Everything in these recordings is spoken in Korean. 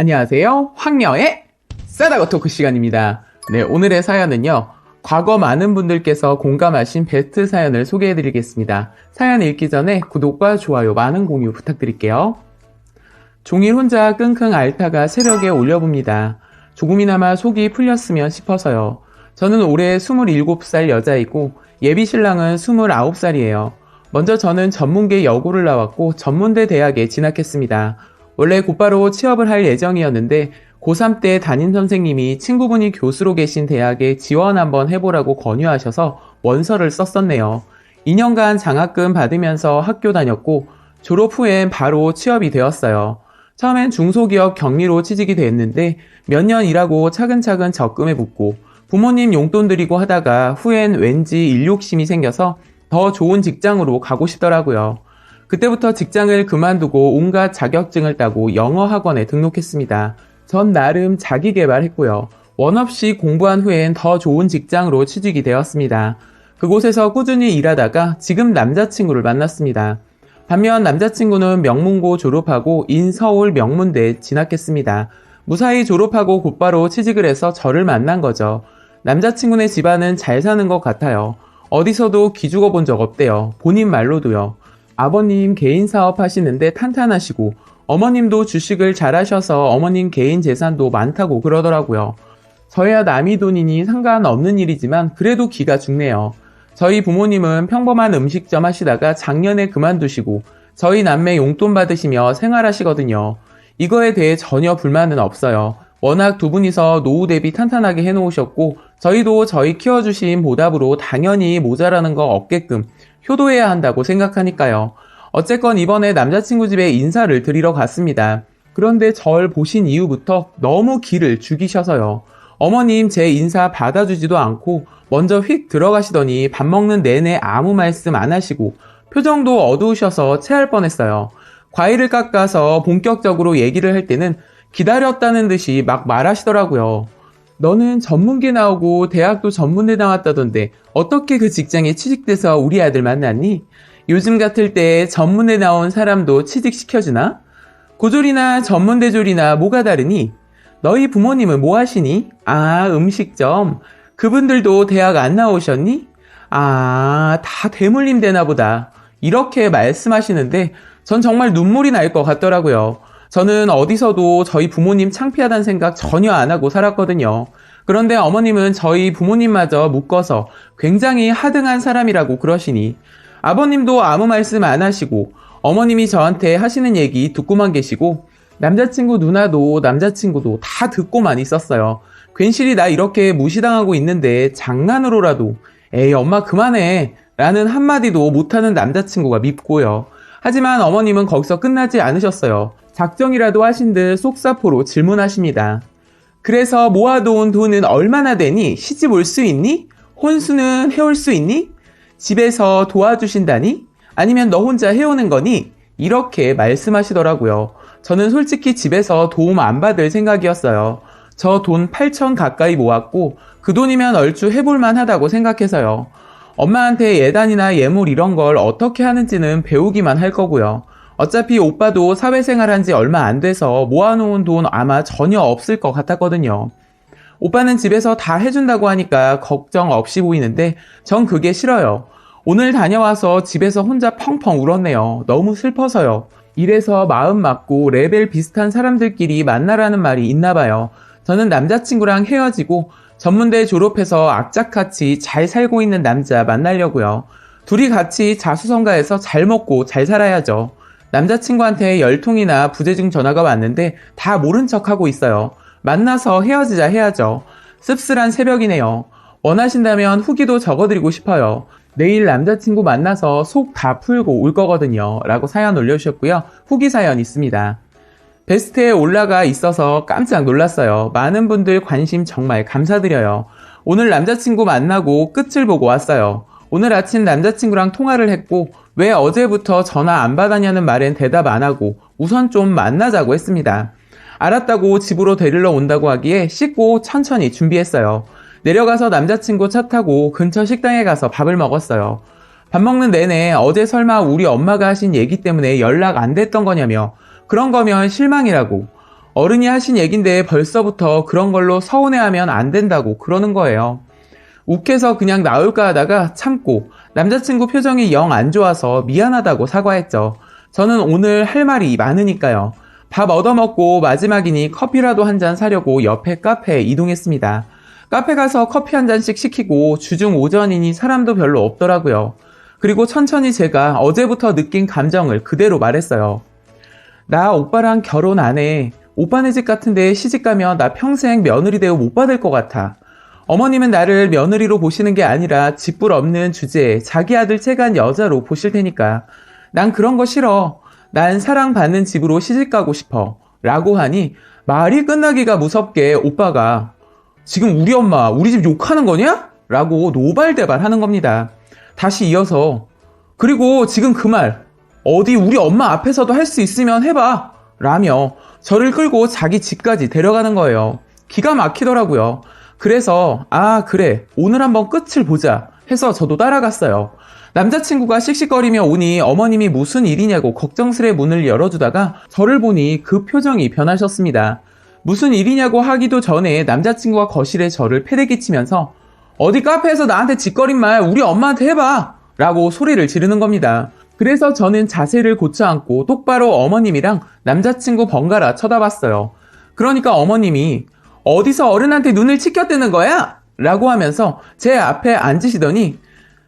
안녕하세요. 황녀의 싸다고 토크 시간입니다. 네, 오늘의 사연은요. 과거 많은 분들께서 공감하신 베스트 사연을 소개해드리겠습니다. 사연 읽기 전에 구독과 좋아요, 많은 공유 부탁드릴게요. 종일 혼자 끙끙 앓다가 새벽에 올려봅니다. 조금이나마 속이 풀렸으면 싶어서요. 저는 올해 27살 여자이고 예비 신랑은 29살이에요. 먼저 저는 전문계 여고를 나왔고 전문대 대학에 진학했습니다. 원래 곧바로 취업을 할 예정이었는데 고3 때 담임 선생님이 친구분이 교수로 계신 대학에 지원 한번 해보라고 권유하셔서 원서를 썼었네요. 2년간 장학금 받으면서 학교 다녔고 졸업 후엔 바로 취업이 되었어요. 처음엔 중소기업 경리로 취직이 됐는데 몇 년 일하고 차근차근 적금에 붙고 부모님 용돈 드리고 하다가 후엔 왠지 일욕심이 생겨서 더 좋은 직장으로 가고 싶더라고요. 그때부터 직장을 그만두고 온갖 자격증을 따고 영어 학원에 등록했습니다. 전 나름 자기 개발했고요. 원 없이 공부한 후엔 더 좋은 직장으로 취직이 되었습니다. 그곳에서 꾸준히 일하다가 지금 남자친구를 만났습니다. 반면 남자친구는 명문고 졸업하고 인서울 명문대에 진학했습니다. 무사히 졸업하고 곧바로 취직을 해서 저를 만난 거죠. 남자친구네 집안은 잘 사는 것 같아요. 어디서도 기죽어 본 적 없대요. 본인 말로도요. 아버님 개인 사업 하시는데 탄탄하시고 어머님도 주식을 잘하셔서 어머님 개인 재산도 많다고 그러더라고요. 저야 남이 돈이니 상관없는 일이지만 그래도 기가 죽네요. 저희 부모님은 평범한 음식점 하시다가 작년에 그만두시고 저희 남매 용돈 받으시며 생활하시거든요. 이거에 대해 전혀 불만은 없어요. 워낙 두 분이서 노후 대비 탄탄하게 해놓으셨고 저희도 저희 키워주신 보답으로 당연히 모자라는 거 없게끔 효도해야 한다고 생각하니까요. 어쨌건 이번에 남자친구 집에 인사를 드리러 갔습니다. 그런데 절 보신 이후부터 너무 기를 죽이셔서요. 어머님 제 인사 받아주지도 않고 먼저 휙 들어가시더니 밥 먹는 내내 아무 말씀 안 하시고 표정도 어두우셔서 체할 뻔했어요. 과일을 깎아서 본격적으로 얘기를 할 때는 기다렸다는 듯이 막 말하시더라고요. 너는 전문계 나오고 대학도 전문대 나왔다던데 어떻게 그 직장에 취직돼서 우리 아들 만났니? 요즘 같을 때 전문대 나온 사람도 취직시켜주나? 고졸이나 전문대졸이나 뭐가 다르니? 너희 부모님은 뭐 하시니? 아, 음식점. 그분들도 대학 안 나오셨니? 아, 다 대물림 되나 보다. 이렇게 말씀하시는데 전 정말 눈물이 날 것 같더라고요. 저는 어디서도 저희 부모님 창피하다는 생각 전혀 안 하고 살았거든요. 그런데 어머님은 저희 부모님마저 묶어서 굉장히 하등한 사람이라고 그러시니 아버님도 아무 말씀 안 하시고 어머님이 저한테 하시는 얘기 듣고만 계시고 남자친구 누나도 남자친구도 다 듣고만 있었어요. 괜시리 나 이렇게 무시당하고 있는데 장난으로라도 에이 엄마 그만해 라는 한마디도 못하는 남자친구가 밉고요. 하지만 어머님은 거기서 끝나지 않으셨어요. 작정이라도 하신 듯 속사포로 질문하십니다. 그래서 모아놓은 돈은 얼마나 되니? 시집 올 수 있니? 혼수는 해올 수 있니? 집에서 도와주신다니? 아니면 너 혼자 해오는 거니? 이렇게 말씀하시더라고요. 저는 솔직히 집에서 도움 안 받을 생각이었어요. 저 돈 8천 가까이 모았고 그 돈이면 얼추 해볼만 하다고 생각해서요. 엄마한테 예단이나 예물 이런 걸 어떻게 하는지는 배우기만 할 거고요. 어차피 오빠도 사회생활 한 지 얼마 안 돼서 모아놓은 돈 아마 전혀 없을 것 같았거든요. 오빠는 집에서 다 해준다고 하니까 걱정 없이 보이는데 전 그게 싫어요. 오늘 다녀와서 집에서 혼자 펑펑 울었네요. 너무 슬퍼서요. 이래서 마음 맞고 레벨 비슷한 사람들끼리 만나라는 말이 있나 봐요. 저는 남자친구랑 헤어지고 전문대 졸업해서 악착같이 잘 살고 있는 남자 만나려고요. 둘이 같이 자수성가해서 잘 먹고 잘 살아야죠. 남자친구한테 열통이나 부재중 전화가 왔는데 다 모른 척하고 있어요. 만나서 헤어지자 해야죠. 씁쓸한 새벽이네요. 원하신다면 후기도 적어드리고 싶어요. 내일 남자친구 만나서 속 다 풀고 올 거거든요. 라고 사연 올려주셨고요. 후기 사연 있습니다. 베스트에 올라가 있어서 깜짝 놀랐어요. 많은 분들 관심 정말 감사드려요. 오늘 남자친구 만나고 끝을 보고 왔어요. 오늘 아침 남자친구랑 통화를 했고 왜 어제부터 전화 안 받았냐는 말엔 대답 안 하고 우선 좀 만나자고 했습니다. 알았다고 집으로 데리러 온다고 하기에 씻고 천천히 준비했어요. 내려가서 남자친구 차 타고 근처 식당에 가서 밥을 먹었어요. 밥 먹는 내내 어제 설마 우리 엄마가 하신 얘기 때문에 연락 안 됐던 거냐며 그런 거면 실망이라고 어른이 하신 얘긴데 벌써부터 그런 걸로 서운해하면 안 된다고 그러는 거예요. 욱해서 그냥 나올까 하다가 참고 남자친구 표정이 영 안 좋아서 미안하다고 사과했죠. 저는 오늘 할 말이 많으니까요. 밥 얻어먹고 마지막이니 커피라도 한 잔 사려고 옆에 카페에 이동했습니다. 카페 가서 커피 한 잔씩 시키고 주중 오전이니 사람도 별로 없더라고요. 그리고 천천히 제가 어제부터 느낀 감정을 그대로 말했어요. 나 오빠랑 결혼 안 해. 오빠네 집 같은데 시집 가면 나 평생 며느리 대우 못 받을 것 같아. 어머님은 나를 며느리로 보시는 게 아니라 집불 없는 주제에 자기 아들 채간 여자로 보실 테니까. 난 그런 거 싫어. 난 사랑받는 집으로 시집 가고 싶어. 라고 하니 말이 끝나기가 무섭게 오빠가 지금 우리 엄마 우리 집 욕하는 거냐? 라고 노발대발 하는 겁니다. 다시 이어서 그리고 지금 그 말 어디 우리 엄마 앞에서도 할 수 있으면 해봐 라며 저를 끌고 자기 집까지 데려가는 거예요. 기가 막히더라고요. 그래서 아 그래 오늘 한번 끝을 보자 해서 저도 따라갔어요. 남자친구가 씩씩거리며 오니 어머님이 무슨 일이냐고 걱정스레 문을 열어주다가 저를 보니 그 표정이 변하셨습니다. 무슨 일이냐고 하기도 전에 남자친구가 거실에 저를 패대기치면서 어디 카페에서 나한테 짓거린 말 우리 엄마한테 해봐! 라고 소리를 지르는 겁니다. 그래서 저는 자세를 고쳐 앉고 똑바로 어머님이랑 남자친구 번갈아 쳐다봤어요. 그러니까 어머님이 어디서 어른한테 눈을 치켜뜨는 거야? 라고 하면서 제 앞에 앉으시더니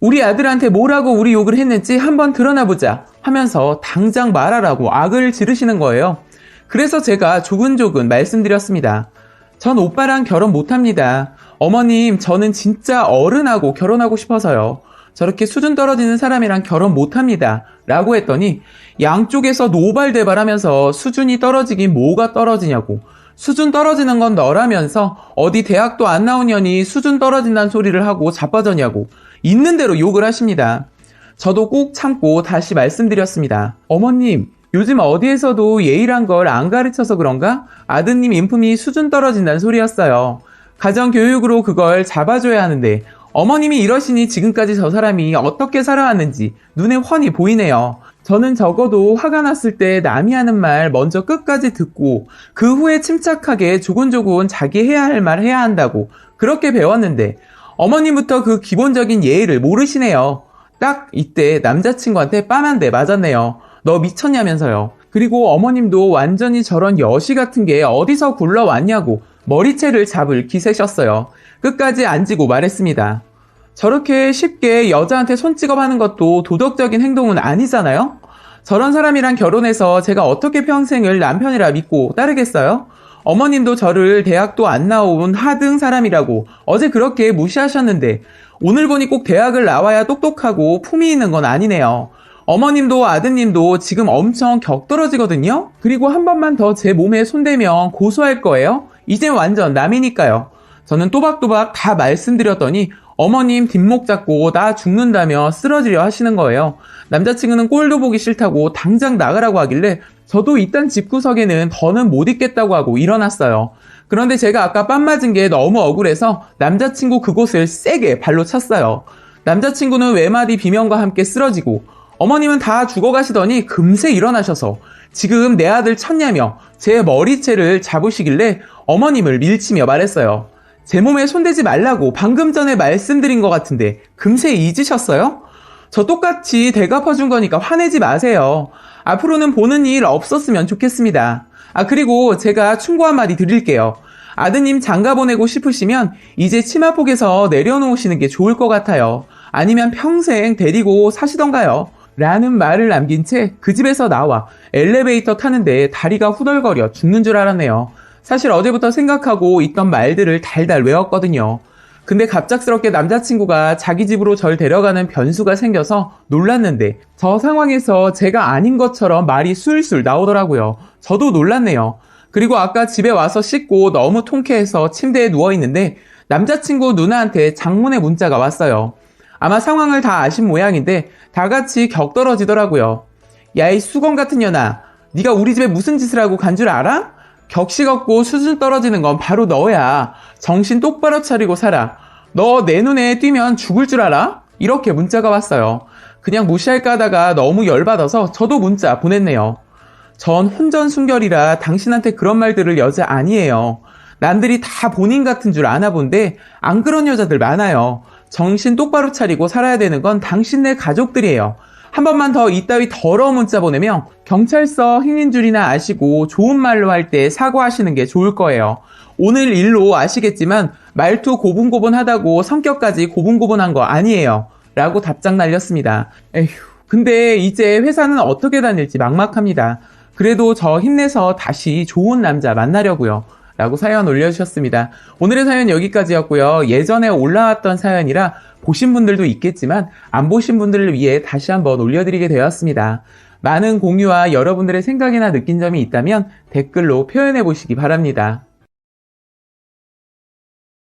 우리 아들한테 뭐라고 우리 욕을 했는지 한번 드러나 보자 하면서 당장 말하라고 악을 지르시는 거예요. 그래서 제가 조근조근 말씀드렸습니다. 전 오빠랑 결혼 못합니다. 어머님, 저는 진짜 어른하고 결혼하고 싶어서요. 저렇게 수준 떨어지는 사람이랑 결혼 못합니다. 라고 했더니 양쪽에서 노발대발 하면서 수준이 떨어지긴 뭐가 떨어지냐고. 수준 떨어지는 건 너라면서 어디 대학도 안 년이 수준 떨어진다는 소리를 하고 자빠졌냐고. 있는 대로 욕을 하십니다. 저도 꾹 참고 다시 말씀드렸습니다. 어머님, 요즘 어디에서도 예의란 걸 안 가르쳐서 그런가? 아드님 인품이 수준 떨어진다는 소리였어요. 가정교육으로 그걸 잡아줘야 하는데 어머님이 이러시니 지금까지 저 사람이 어떻게 살아왔는지 눈에 훤히 보이네요. 저는 적어도 화가 났을 때 남이 하는 말 먼저 끝까지 듣고 그 후에 침착하게 조곤조곤 자기 해야 할 말 해야 한다고 그렇게 배웠는데 어머님부터 그 기본적인 예의를 모르시네요. 딱 이때 남자친구한테 대 맞았네요. 너 미쳤냐면서요. 그리고 어머님도 완전히 저런 여시 같은 게 어디서 굴러왔냐고 머리채를 잡을 기세셨어요. 끝까지 앉고 말했습니다. 저렇게 쉽게 여자한테 손찌검 하는 것도 도덕적인 행동은 아니잖아요? 저런 사람이랑 결혼해서 제가 어떻게 평생을 남편이라 믿고 따르겠어요? 어머님도 저를 대학도 안 나온 하등 사람이라고 어제 그렇게 무시하셨는데 오늘 보니 꼭 대학을 나와야 똑똑하고 품이 있는 건 아니네요. 어머님도 아드님도 지금 엄청 격떨어지거든요? 그리고 한 번만 더 제 몸에 손대면 고소할 거예요? 이제 완전 남이니까요. 저는 또박또박 다 말씀드렸더니 어머님 뒷목 잡고 나 죽는다며 쓰러지려 하시는 거예요. 남자친구는 꼴도 보기 싫다고 당장 나가라고 하길래 저도 이딴 집구석에는 더는 못 있겠다고 하고 일어났어요. 그런데 제가 아까 빰 맞은 게 너무 억울해서 남자친구 그곳을 세게 발로 찼어요. 남자친구는 외마디 비명과 함께 쓰러지고 어머님은 다 죽어가시더니 금세 일어나셔서 지금 내 아들 쳤냐며 제 머리채를 잡으시길래 어머님을 밀치며 말했어요. 제 몸에 손대지 말라고 방금 전에 말씀드린 것 같은데 금세 잊으셨어요? 저 똑같이 대갚아준 거니까 화내지 마세요. 앞으로는 보는 일 없었으면 좋겠습니다. 아, 그리고 제가 충고 한마디 드릴게요. 아드님 장가 보내고 싶으시면 이제 치마폭에서 내려놓으시는 게 좋을 것 같아요. 아니면 평생 데리고 사시던가요. 라는 말을 남긴 채 그 집에서 나와 엘리베이터 타는데 다리가 후덜거려 죽는 줄 알았네요. 사실 어제부터 생각하고 있던 말들을 달달 외웠거든요. 근데 갑작스럽게 남자친구가 자기 집으로 절 데려가는 변수가 생겨서 놀랐는데 저 상황에서 제가 아닌 것처럼 말이 술술 나오더라고요. 저도 놀랐네요. 그리고 아까 집에 와서 씻고 너무 통쾌해서 침대에 누워있는데 남자친구 누나한테 장문의 문자가 왔어요. 아마 상황을 다 아신 모양인데 다 같이 격 떨어지더라고요. 야이 수건 같은 년아 네가 우리 집에 무슨 짓을 하고 간 줄 알아? 격식 없고 수준 떨어지는 건 바로 너야. 정신 똑바로 차리고 살아. 너 내 눈에 띄면 죽을 줄 알아? 이렇게 문자가 왔어요. 그냥 무시할까 하다가 너무 열받아서 저도 문자 보냈네요. 전 혼전 순결이라 당신한테 그런 말 들을 여자 아니에요. 남들이 다 본인 같은 줄 아나 본데 안 그런 여자들 많아요. 정신 똑바로 차리고 살아야 되는 건 당신네 가족들이에요. 한 번만 더 이따위 더러운 문자 보내면 경찰서 행인 줄이나 아시고 좋은 말로 할 때 사과하시는 게 좋을 거예요. 오늘 일로 아시겠지만 말투 고분고분하다고 성격까지 고분고분한 거 아니에요. 라고 답장 날렸습니다. 에휴, 근데 이제 회사는 어떻게 다닐지 막막합니다. 그래도 저 힘내서 다시 좋은 남자 만나려고요. 라고 사연 올려주셨습니다. 오늘의 사연 여기까지였고요. 예전에 올라왔던 사연이라 보신 분들도 있겠지만 안 보신 분들을 위해 다시 한번 올려드리게 되었습니다. 많은 공유와 여러분들의 생각이나 느낀 점이 있다면 댓글로 표현해 보시기 바랍니다.